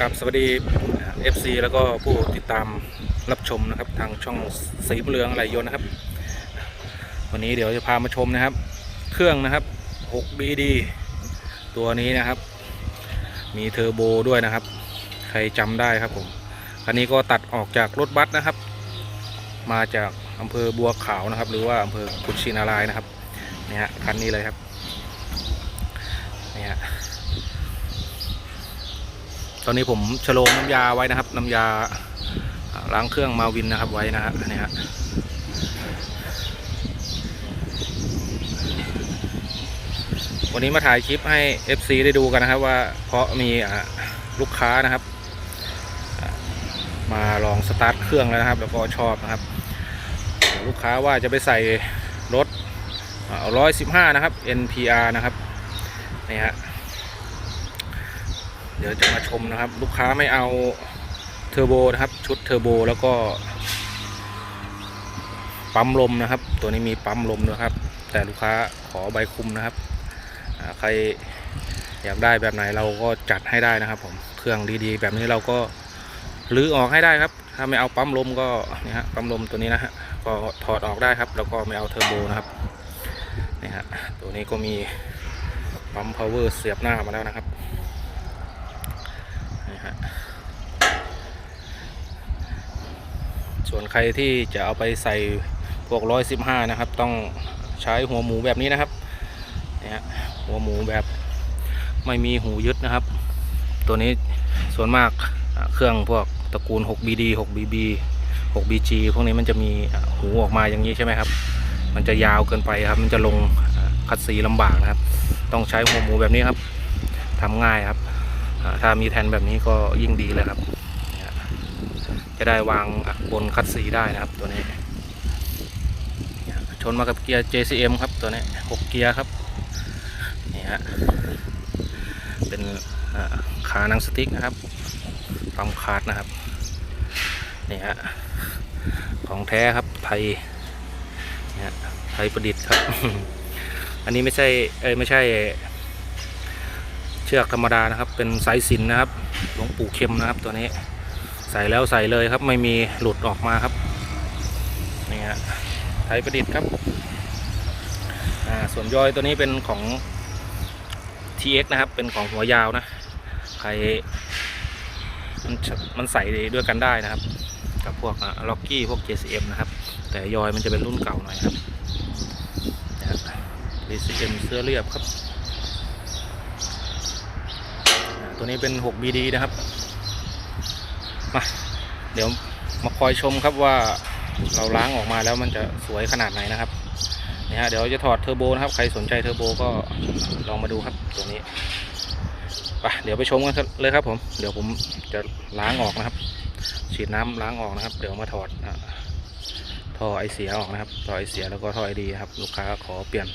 กับสวัสดี FC แล้วก็ผู้ติดตามรับชมนะครับทางช่องสีบุญเรืองไหลยนนะครับ วันนี้เดี๋ยวจะพามาชมนะครับ เครื่องนะครับ 6BD ตัวนี้นะครับ มีเทอร์โบด้วยนะครับ ใครจำได้ครับผมคันนี้ก็ตัดออกจากรถบัสนะครับ มาจากอำเภอบัวขาวนะครับ หรือว่าอำเภอกุชินารายนะครับเนี่ยฮะคันนี้เลยครับเนี่ยฮะ อนนี้ผมชโลมน้ำยาไว้นะครับ น้ำยาอ่าล้างเครื่องมาวินนะครับไว้นะฮะนี่ฮะวันนี้มาถ่ายคลิปให้ FC ได้ดูกันนะครับว่าเพราะมีลูกค้านะครับ มาลองสตาร์ทเครื่องแล้วนะครับ แล้วก็ชอบนะครับ ลูกค้าว่าจะไปใส่รถร้อยสิบห้านะครับ NPR นะครับนี่ฮะ เดี๋ยวจะมาชมนะครับ ลูกค้าไม่เอาเทอร์โบนะครับ ชุดเทอร์โบแล้วก็ปั๊มลมนะครับ ตัวนี้มีปั๊มลมนะครับ แต่ลูกค้าขอใบคุมนะครับใครอยากได้แบบไหนเราก็จัดให้ได้นะครับ ผมเครื่องดีๆ แบบนี้เราก็รื้อออกให้ได้ครับ ถ้าไม่เอาปั๊มลมก็นี่ฮะปั๊มลมตัวนี้นะฮะก็ถอดออกได้ครับ แล้วก็ไม่เอาเทอร์โบนะครับนี่ฮะตัวนี้ก็มีปั๊มพาวเวอร์เสียบหน้ามาแล้วนะครับะส่วนใครที่จะเอาไปใส่พวกร้อยสิบห้านะครับ ต้องใช้หัวหมูแบบนี้นะครับเนี่ฮะหัวหมูแบบไม่มีหูยึดนะครับ ตัวนี้ส่วนมากเครื่องพวกตระกูล 6BD 6BB 6BG พวกนี้มันจะมีหูออกมาอย่างนี้ใช่ไหมครับ มันจะยาวเกินไปครับ มันจะลงคัดสีลำบากนะครับ ต้องใช้หัวหมูแบบนี้ครับทำง่ายครับ ถ้ามีแทนแบบนี้ก็ยิ่งดีเลยครับ จะได้วางบนคัดสีได้นะครับตัวนี้ ชนมากับเกียร์ JCM ครับตัวนี้6เกียร์ครับนี่ฮะเป็นขาหนังสติ๊กนะครับปั๊มคาร์ดนะครับนี่ฮะของแท้ครับไทยเนี่ยไทยประดิษฐ์ครับ อันนี้ไม่ใช่เอ้ยไม่ใช่ เชือกธรรมดานะครับ เป็นสายสินนะครับหลวงปู่เข็มนะครับตัวนี้ ใส่แล้วใส่เลยครับ ไม่มีหลุดออกมาครับนี่ฮะไทยประดิษฐ์ครับอ่าส่วนยอยตัวนี้เป็นของ TX นะครับ เป็นของหัวยาวนะใครมันมันใส่ด้วยกันได้นะครับ กับพวกล็อกกี้พวก JCM นะครับ แต่ยอยมันจะเป็นรุ่นเก่าหน่อยครับนะครับ JCM เสื้อเรียบครับ อ่า ตัวนี้เป็น 6BD นะครับ มาเดี๋ยวมาคอยชมครับว่าเราล้างออกมาแล้วมันจะสวยขนาดไหนนะครับนี่ฮะเดี๋ยวจะถอดเทอร์โบนะครับ ใครสนใจเทอร์โบก็ลองมาดูครับตัวนี้ไปเดี๋ยวไปชมกันเลยครับ ผม เดี๋ยวผมจะล้างออกนะครับ ฉีดน้ำล้างออกนะครับ เดี๋ยวมาถอดท่อไอเสียออกนะครับท่อไอเสียแล้วก็ท่อไอดีครับ ลูกค้าขอเปลี่ยน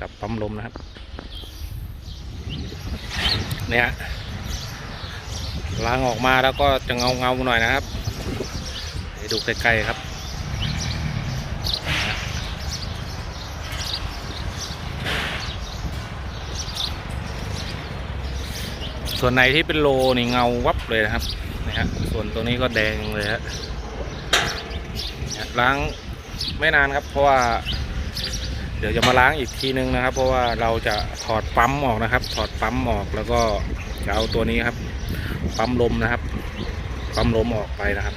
กับปั๊มลมนะครับ เนี่ยล้างออกมาแล้วก็จะเงาเงาหน่อยนะครับเดี๋ยวดูใกล้ๆครับส่วนไหนที่เป็นโลนี่เงาวับเลยนะครับนะฮะส่วนตัวนี้ก็แดงเลยฮะล้างไม่นานครับเพราะว่า เดี๋ยวจะมาล้างอีกทีนึงนะครับ เพราะว่าเราจะถอดปั๊มออกนะครับ ถอดปั๊มออกแล้วก็จะเอาตัวนี้ครับ ปั๊มลมนะครับ ปั๊มลมออกไปนะครับ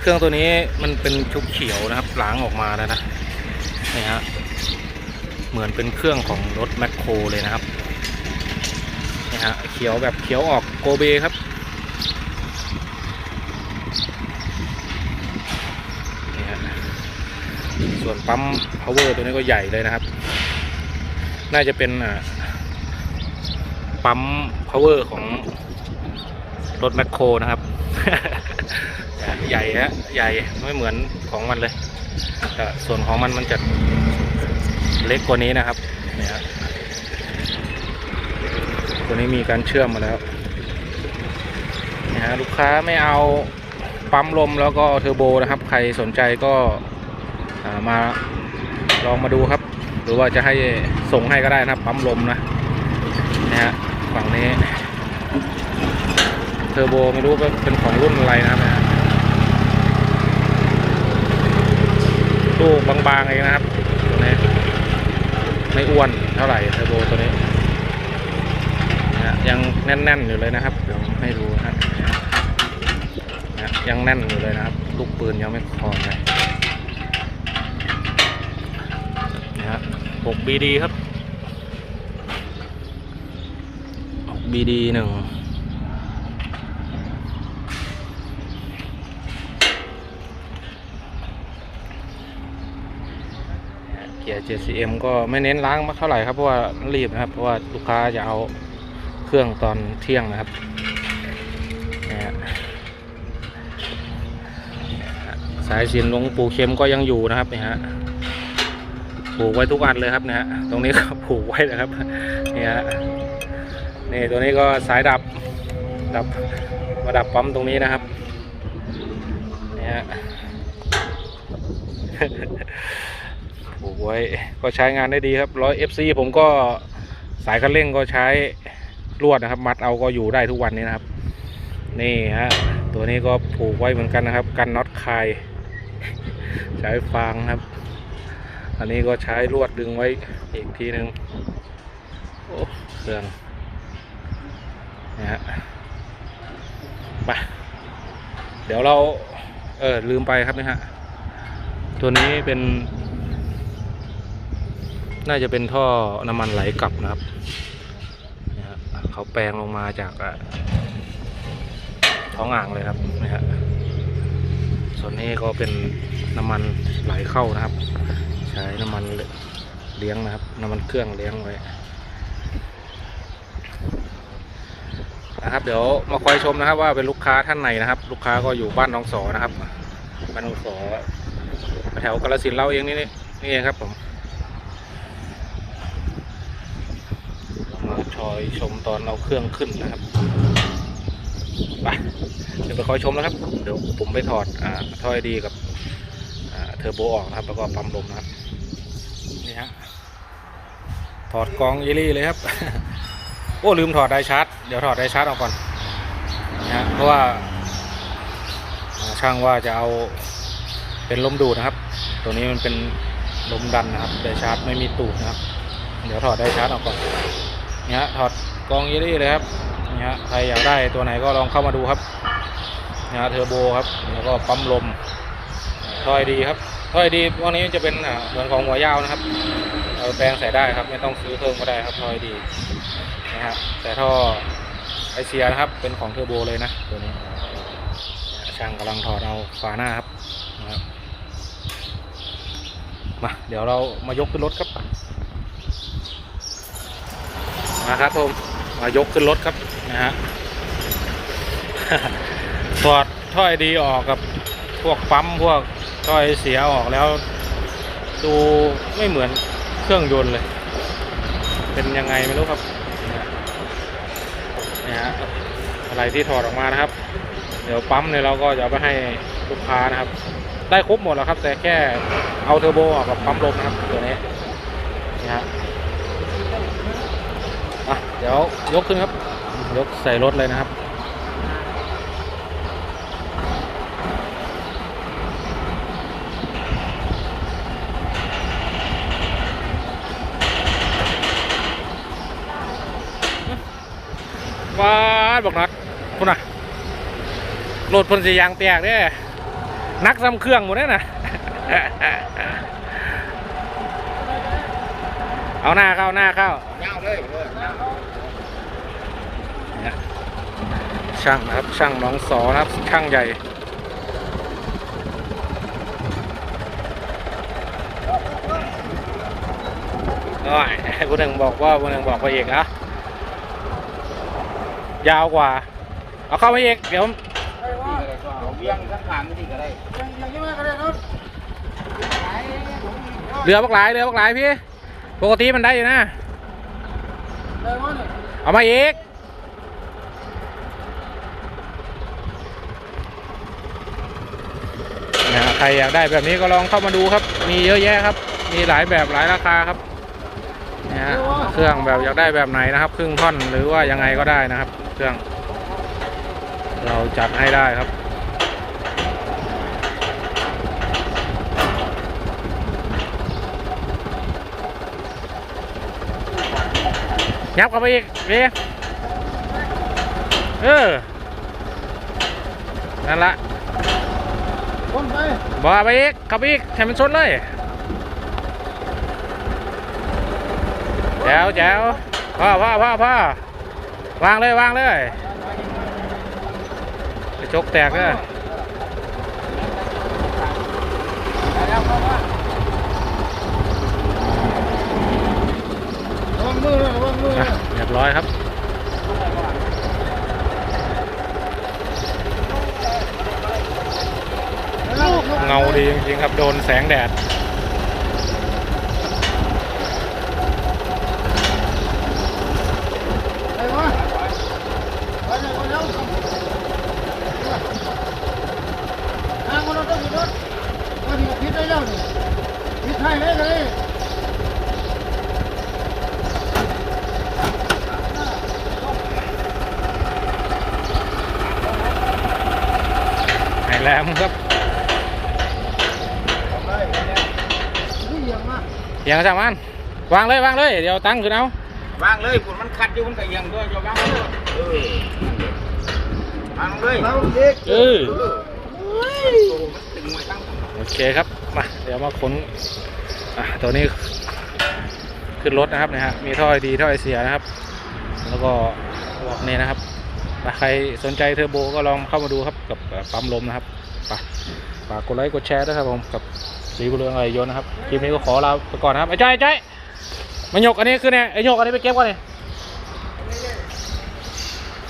เครื่องตัวนี้มันเป็นชุกเขียวนะครับล้างออกมาแล้วนะนี่ฮะเหมือนเป็นเครื่องของรถแมคโครเลยนะครับนี่ฮะเขียวแบบเขียวออกโกเบครับนี่ฮะ ส่วนปั๊ม power ตัวนี้ก็ใหญ่เลยนะครับ น่าจะเป็นอ่าปั๊ม power ของรถแมคโครนะครับ ใหญ่ฮะใหญ่ไม่เหมือนของมันเลยแต่ส่วนของมันมันจะเล็กกว่านี้นะครับเนี่ยฮะตัวนี้มีการเชื่อมมาแล้วนะฮะลูกค้าไม่เอาปั๊มลมแล้วก็เทอร์โบนะครับ ใครสนใจก็ มาลองมาดูครับ หรือว่าจะให้ส่งให้ก็ได้นะครับ ปั๊มลมนะนะฮะฝั่งนี้เทอร์โบไม่รู้ว่าเป็นของรุ่นอะไรนะครับนะฮะลูกบางๆเองนะครับตัวนี้ไม่อ้วนเท่าไหร่เทอร์โบตัวนี้นะฮะยังแน่นๆอยู่เลยนะครับเดี๋ยวให้ดูนะนะฮะนะฮะยังแน่นอยู่เลยนะครับ ลูกปืนยังไม่คลอนเลยนะฮะ 6 BD ครับ 6 BD หนึ่งเกียร์ JCM ก็ไม่เน้นล้างมากเท่าไหร่ครับ เพราะว่ารีบนะครับ เพราะว่าลูกค้าจะเอาเครื่องตอนเที่ยงนะครับนะฮะสายสินหลวงปู่เข็มก็ยังอยู่นะครับนี่ฮะ ผูกไว้ทุกอันเลยครับนะฮะตรงนี้ก็ผูกไว้นะครับนี่ฮะนี่ตัวนี้ก็สายดับดับมาดับปั๊มตรงนี้นะครับนี่ฮะผูกไว้ก็ใช้งานได้ดีครับร้อย FC ผมก็สายคันเร่งก็ใช้ลวดนะครับ มัดเอาก็อยู่ได้ทุกวันนี้นะครับ นี่ฮะตัวนี้ก็ผูกไว้เหมือนกันนะครับ กันน็อตคายใช้ฟางครับ อันนี้ก็ใช้ลวดดึงไว้อีกทีหนึ่งโอ้เครื่องนะฮะไปเดี๋ยวเราเออลืมไปครับนี่ฮะตัวนี้เป็น น่าจะเป็นท่อน้ำมันไหลกลับนะครับนะฮะเขาแปลงลงมาจากท้องอ่างเลยครับนะฮะส่วนนี้ก็เป็นน้ำมันไหลเข้านะครับ ใช้น้ำมันเลี้ยงนะครับ น้ำมันเครื่องเลี้ยงไว้นะครับ เดี๋ยวมาคอยชมนะครับ ว่าเป็นลูกค้าท่านไหนนะครับ ลูกค้าก็อยู่บ้านน้องสอนะครับบ้านน้องสอแถวกาฬสินธุ์เราเองนี่นี่นี่เองครับผมมาชอยชมตอนเราเครื่องขึ้นนะครับไปเดี๋ยวไปคอยชมนะครับ เดี๋ยวผมไปถอดอ่าท่อยดีกับ อ่าเทอร์โบออกนะครับ แล้วก็ปั๊มลมนะครับ นี่ฮะ ถอดกองเยลี่เลยครับ โอ้ ลืมถอดไดชาร์จ เดี๋ยวถอดไดชาร์จออกก่อนนะฮะเพราะว่า ช่างว่าจะเอาเป็นลมดูดนะครับ ตัวนี้มันเป็นลมดันนะครับ ไดชาร์จไม่มีตูดนะครับ เดี๋ยวถอดไดชาร์จออกก่อนเนี่ยฮะถอดกองเยลี่เลยครับเนี่ยฮะ ใครอยากได้ตัวไหนก็ลองเข้ามาดูครับเนี่ยฮะเทอร์โบครับ แล้วก็ปั๊มลมทอยดีครับ ทอยดีพวกนี้จะเป็นเหมือนของหัวยาวนะครับเอาแปลงใส่ได้ครับ ไม่ต้องซื้อเพิ่มก็ได้ครับทอยดีนะฮะแต่ท่อไอเสียนะครับ เป็นของเทอร์โบเลยนะตัวนี้ช่างกำลังถอดเอาฝาหน้าครับนะครับมาเดี๋ยวเรามายกขึ้นรถครับมาครับผมมายกขึ้นรถครับนะฮะถอดถ้อยดีออกกับ พวกปั๊มพวกถ้อยเสียออกแล้ว ดูไม่เหมือนเครื่องยนต์เลย เป็นยังไงไม่รู้ครับเนี่ยฮะอะไรที่ถอดออกมานะครับ เดี๋ยวปั๊มเนี่ยเราก็จะไปให้ลูกค้านะครับ ได้ครบหมดแล้วครับ แต่แค่เอาเทอร์โบออกกับปั๊มลมนะครับตัวนี้นี่ฮะอะเดี๋ยวยกขึ้นครับ ยกใส่รถเลยนะครับ ว้าบอกนัดคุณน่ะรถเพนสียางแตกเด้นักซ้ำเครื่องหมดเลยนะเอาหน้าเข้าหน้าเข้าเาเลยช่างนะครับช่างน้องสอนะครับช่างใหญ่โอ้คุณหนึ่งบอกว่าคุณหนึ่งบอกไปอีกนะ ยาวกว่า เอาเข้าไปอีกเดี๋ยวเอาเวียงข้างหลังนี่ก็ได้เรือบักหลายเรือบักหลายพี่ ปกติมันได้อยู่นะ เอามาอีกนะฮะใครอยากได้แบบนี้ก็ลองเข้ามาดูครับ มีเยอะแยะครับ มีหลายแบบหลายราคาครับนะฮะเครื่องแบบอยากได้แบบไหนนะครับ ครึ่งท่อนหรือว่ายังไงก็ได้นะครับ เครื่อง เราจัดให้ได้ครับ ยับเข้าไปอีกเบีเออ นั่นละคนไปบอไปอีกเข้าไปอีกให้มันชนเลยแจ๋วแจ๋วพ่อพ่อพ่อพ่อ วางเลยวางเลยกระจกแตกเลยแล้วเข้ามาระวังมือระวังมืออะเรียบร้อยครับเงาดีจริงๆครับ โดนแสงแดด ไปวะไปเลยไปเร็วทางมันต้องมีรถมาถึงพิษได้แล้วนี่พิษให้เลยเลย ไอ้ แหลมครับผู้เยี่ยมมากเอียงจากมันวางเลยวางเลยเดี๋ยวตั้งขึ้นเอาวางเลยฝุ่นมันขัดอยู่มันก็ยังด้วยจะวางเลยเออวางเลยเราเด็กเออโอ้ยมันตึงไว้ตั้งโอเคครับมาเดี๋ยวมาขนอะตัวนี้ขึ้นรถนะครับนะฮะมีท่อไอดีท่อไอเสียนะครับ แล้วก็บอกนี่นะครับอะใครสนใจเทอร์โบก็ลองเข้ามาดูครับกับอะปั๊มลมนะครับ ไปฝากกดไลค์กดแชร์ด้วยครับผมกับสีบุเรืองอะไรยนนะครับคลิปนี้ก็ขอลาไปก่อนนะครับไอ้จ้อยไอ้จ้อยมายกอันนี้คือเนี่ยไอ้ยกอันนี้ไปเก็บก่อนเลย